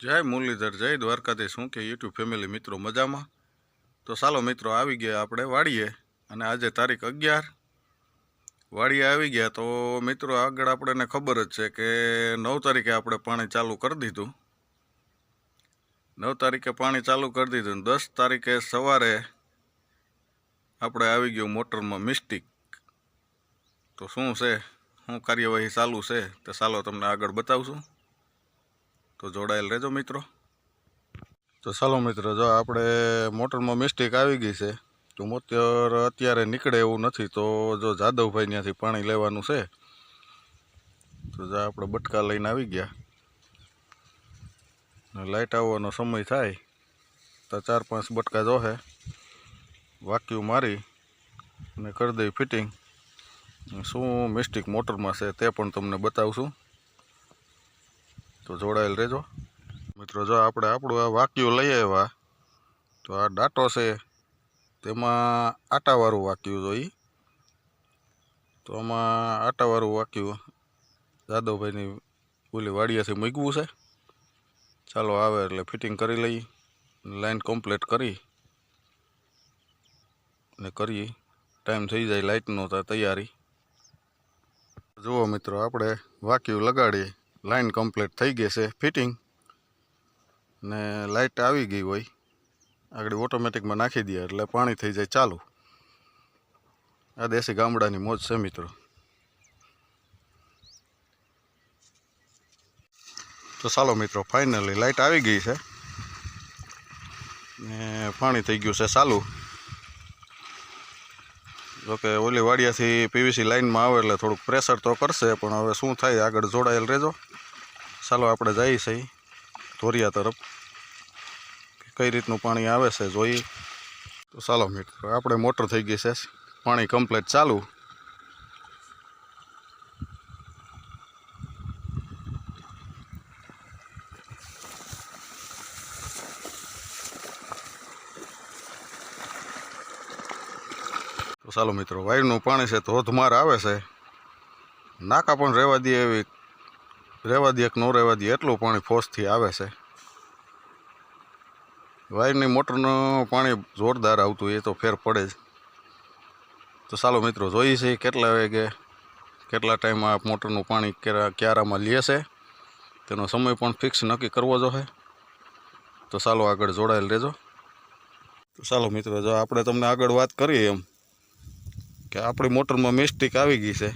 જય મુરલીધર, જય દ્વારકાધીશ. શું કે યુટ્યુબ ફેમિલી મિત્રો મજામાં? તો ચાલો મિત્રો, આવી ગયા આપણે વાડીએ અને આજે તારીખ અગિયાર. વાડીએ આવી ગયા તો મિત્રો આગળ આપણને ખબર જ છે કે નવ તારીખે આપણે પાણી ચાલુ કરી દીધું. નવ તારીખે પાણી ચાલુ કરી દીધું દસ તારીખે સવારે આપણે આવી ગયું મોટરમાં મિસ્ટેક. તો શું છે? શું કાર્યવાહી ચાલુ છે? તો ચાલો તમને આગળ બતાવશું. તો જોડાયેલ રહેજો મિત્રો. તો ચાલો મિત્રો, જો આપણે મોટરમાં મિસ્ટેક આવી ગઈ છે, તો મોતર અત્યારે નીકળે એવું નથી, તો જો જાદવભાઈ ત્યાંથી પાણી લેવાનું છે, તો જો આપણે બટકા લઈને આવી ગયા. લાઇટ આવવાનો સમય થાય, તો ચાર પાંચ બટકા જોહે વાક્યું મારી અને કરી દઈ ફિટિંગ. શું મિસ્ટેક મોટરમાં છે તે પણ તમને બતાવશું તો જોડાયેલ રહેજો. મિત્રો, જો આપણે આપણું આ વાક્યું લઈ આવ્યા, તો આ ડાટો છે, તેમાં આટાવાળું વાક્યું જોઈ તો આમાં આટાવાળું વાક્યું જાદવભાઈની ઓલી વાડિયાથી મૂકવું છે. ચાલો આવે એટલે ફિટિંગ કરી લઈએ લાઈન કમ્પ્લીટ કરી, ને કરીએ ટાઈમ થઈ જાય લાઇટનો તૈયારી. જુઓ મિત્રો, આપણે વાક્યું લગાડીએ. લાઈન કમ્પ્લીટ થઈ ગઈ છે ફિટિંગ. ને લાઇટ આવી ગઈ હોય, આગળ ઓટોમેટિકમાં નાખી દઈએ એટલે પાણી થઈ જાય ચાલુ. આ દેશી ગામડાની મોજ છે મિત્રો. તો ચાલો મિત્રો, ફાઇનલી લાઇટ આવી ગઈ છે. ને પાણી થઈ ગયું છે ચાલુ. જોકે ઓલી વાડિયાથી પીવીસી લાઇનમાં આવે એટલે થોડુંક પ્રેશર તો કરશે, પણ હવે શું થાય, આગળ જોડાયેલ રહેજો. ચાલો આપણે જઈએ છીએ ધોરિયા તરફ. કઈ રીતનું પાણી આવે છે, જોઈએ. તો ચાલો મિત્રો, આપણે મોટર થઈ ગઈ છે. પાણી કમ્પ્લેટ ચાલુ. ચાલો મિત્રો વાયરનું પાણી છે ધોધમાર આવે છે. નાકા પણ રહેવા દે એવી, રહેવા દે કે ન રહેવા દે એટલું પાણી ફોર્સથી આવે છે. વાયરની મોટરનું પાણી જોરદાર આવતું, એ તો ફેર પડે જ. તો ચાલો મિત્રો, જોઈએ છીએ કેટલા વાગે, કેટલા ટાઈમ આ મોટરનું પાણી ક્યારે, ક્યારામાં લે છે. તેનો સમય પણ ફિક્સ નક્કી કરવો જોઈએ. તો ચાલો આગળ જોડાયેલ રહેજો. તો ચાલો મિત્રો, જો આપણે તમને આગળ વાત કરીએ એમ. કે આપણી મોટરમાં મિસ્ટેક આવી ગઈ છે.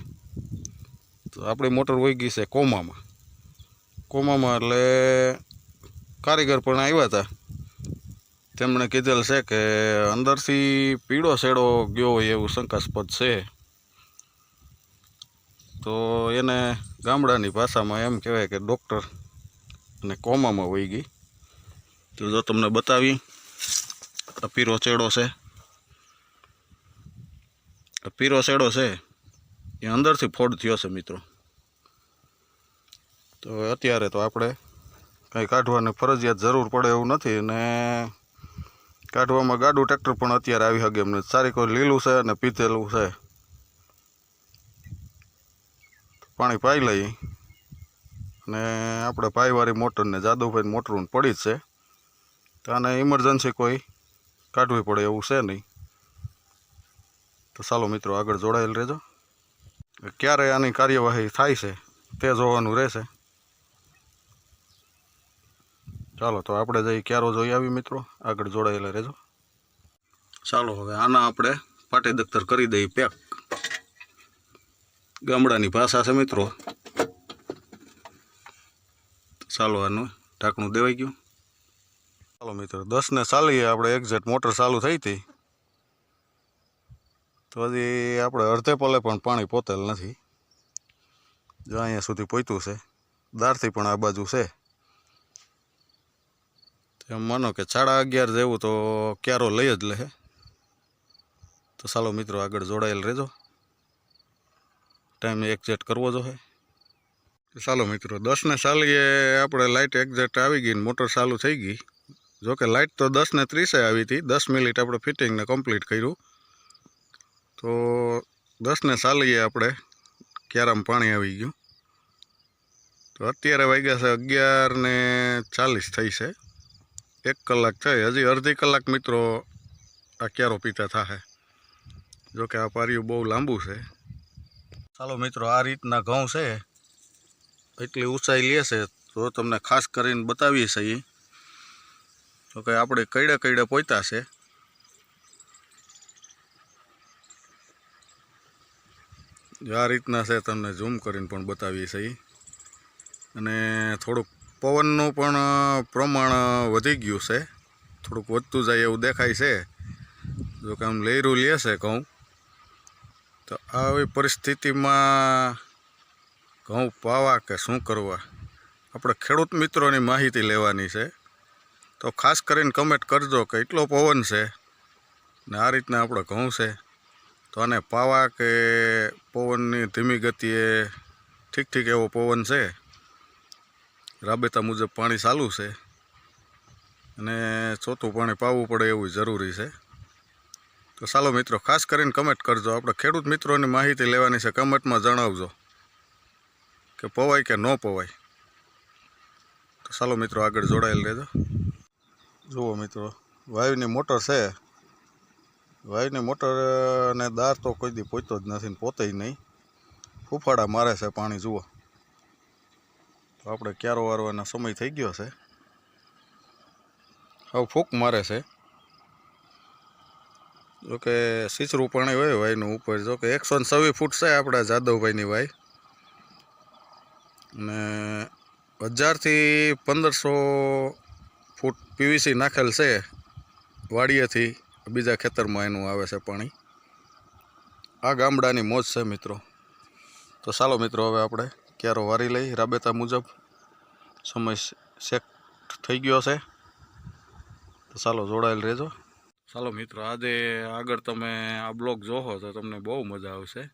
તો આપણી મોટર વહી ગઈ છે કોમામાં. કોમામાં એટલે કારીગર પણ આવ્યા હતા. તેમણે કીધેલ છે કે અંદરથી પીળો શેડો ગયો હોય એવું શંકાસ્પદ છે. તો એને ગામડાની ભાષામાં એમ કહેવાય કે ડૉક્ટર અને કોમામાં વહી ગઈ. તો જો તમને બતાવી પીરો ચેડો છે. પીરો શેડો છે, એ અંદરથી ફોડ થયો છે મિત્રો. તો અત્યારે તો આપણે કંઈ કાઢવાની ફરજિયાત જરૂર પડે એવું નથી ને કાઢવામાં ગાડું ટ્રેક્ટર પણ અત્યારે આવી શકે એમને. સારી કોઈ લીલું છે અને પીતેલું છે. પાણી પાઈ લઈ અને આપણે પાઈવાળી મોટરને જાદવભાઈ મોટરું પડી જ છે. તો આને ઇમરજન્સી કોઈ કાઢવી પડે એવું છે નહીં. તો ચાલો મિત્રો, આગળ જોડાયેલ રહેજો. ક્યારે આની કાર્યવાહી થાય છે તે જોવાનું રહેશે. ચાલો, તો આપણે જઈ ક્યારો જોઈ આવી મિત્રો, આગળ જોડાયેલા રહેજો. ચાલો, હવે આના આપણે પાટી દખ્તર કરી દઈએ પેક. ગામડાની ભાષા છે મિત્રો. ચાલો, આનું ઢાંકણું દેવાઈ ગયું. ચાલો મિત્રો દસ ને ચાલીએ, આપણે એક્ઝેક્ટ મોટર ચાલુ થઈ હતી. તો હજી આપણે અડધે પલે પણ પાણી પોતેલ નથી. જો અહીંયા સુધી પહોંચ્યું છે. દારથી પણ આ બાજુ છે. એમ માનો કે સાડા અગિયાર જેવું તો ક્યારો લઈ જ લે તો ચાલો મિત્રો આગળ જોડાયેલ રહેજો. ટાઈમ એક્ઝેટ કરવો જોઈએ ચાલો મિત્રો, દસને સાલીએ આપણે લાઇટ એક્ઝેક્ટ આવી ગઈ ને મોટર ચાલુ થઈ ગઈ. જોકે લાઇટ તો દસ ને ત્રીસે આવી હતી. દસ મિનિટ આપણે ફિટિંગને કમ્પ્લીટ કર્યું. તો દસને ચાલીએ આપણે. ક્યારામાં પાણી આવી ગયું. તો અત્યારે વાગ્યા છે અગિયાર ને ચાલીસ થઈ છે. એક કલાક થઈ. હજી અડધી કલાક મિત્રો આ ક્યારો પીતા થશે જોકે આ પારિયું બહુ લાંબુ છે. ચાલો મિત્રો, આ રીતના ઘઉં છે. એટલી ઊંચાઈ લે છે. તો તમને ખાસ કરીને બતાવીએ છીએ. તો કે આપણે કઈડે કઈડે પોતા છે. જો આ રીતના છે તમને ઝૂમ કરીને પણ બતાવીએ છીએ. અને થોડુંક પવનનું પણ પ્રમાણ વધી ગયું છે. થોડુંક વધતું જાય એવું દેખાય છે. જો કે આમ લહેરું લે છે ઘઉં. તો આવી પરિસ્થિતિમાં ઘઉં પાવા કે શું કરવા? આપણે ખેડૂત મિત્રોની માહિતી લેવાની છે. તો ખાસ કરીને કમેન્ટ કરજો કે એટલો પવન છે ને આ રીતના આપણો ઘઉં છે. તો આને પાવા કે પવનની ધીમી ગતિએ ઠીક ઠીક એવો પવન છે? રાબેતા મુજબ પાણી ચાલુ છે. અને ચોથું પાણી પાવવું પડે એવું જરૂરી છે. તો ચાલો મિત્રો, ખાસ કરીને કમેન્ટ કરજો. આપણે ખેડૂત મિત્રોની માહિતી લેવાની છે. કમેન્ટમાં જણાવજો કે પવાય કે ન પવાય. તો ચાલો મિત્રો, આગળ જોડાયેલ રહેજો. જુઓ મિત્રો, વાયુની મોટર છે. વાયુની મોટરને દાર તો કોઈ દી પહોંચતો જ નથી પોતે નહીં. ફૂફાડા મારે છે પાણી, જુઓ. તો આપણે ક્યારો વારવાનો સમય થઈ ગયો છે. હવે ફૂંક મારે છે. જોકે સીચરું પાણી હોય વાયનું ઉપર જોકે એકસો ને છવ્વીસ ફૂટ છે આપણા જાદવભાઈની વાય અને હજારથી પંદરસો ફૂટ પીવીસી નાખેલ છે વાડિયેથી બીજા ખેતરમાં એનું આવે છે પાણી. આ ગામડાની મોજ છે મિત્રો. તો ચાલો મિત્રો, હવે આપણે ક્યારો વારી લઈ રાબેતા મુજબ સમય સેટ થઈ ગયો છે. તો ચાલો જોડાયેલ રહેજો. ચાલો મિત્રો, આજે આગળ તમે આ બ્લોગ જોહો તો તમને બહુ મજા આવશે.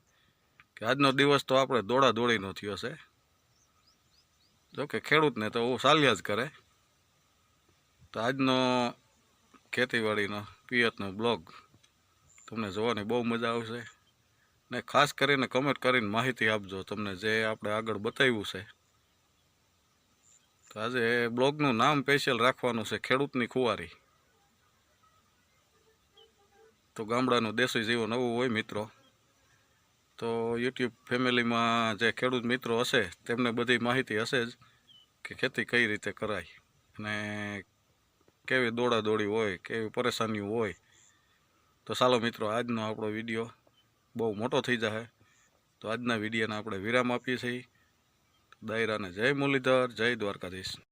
કે આજનો દિવસ તો આપણે દોડા દોડીનો થયો છે. જોકે ખેડૂતને તો ચાલ્યા જ કરે. તો આજનો ખેતીવાડીનો પિયતનો બ્લોગ. તમને જોવાની બહુ મજા આવશે. ને ખાસ કરીને કમેન્ટ કરીને માહિતી આપજો તમને જે આપણે આગળ બતાવ્યું છે. તો આજે બ્લોગનું નામ સ્પેશિયલ રાખવાનું છે ખેડૂતની ખુવારી. તો ગામડાનું દેશી જીવન નવું હોય મિત્રો. તો યુટ્યુબ ફેમિલીમાં જે ખેડૂત મિત્રો હશે, તેમને બધી માહિતી હશે જ કે ખેતી કઈ રીતે કરાય. અને કેવી દોડાદોડી હોય, કેવી પરેશાનીઓ હોય. તો ચાલો મિત્રો, આજનો આપણો વીડિયો બહુ મોટો થઈ જશે તો આજના વિડીયોને આપણે વિરામ આપીએ છીએ. દાયરાને જય મુરલીધર, જય દ્વારકાધીશ.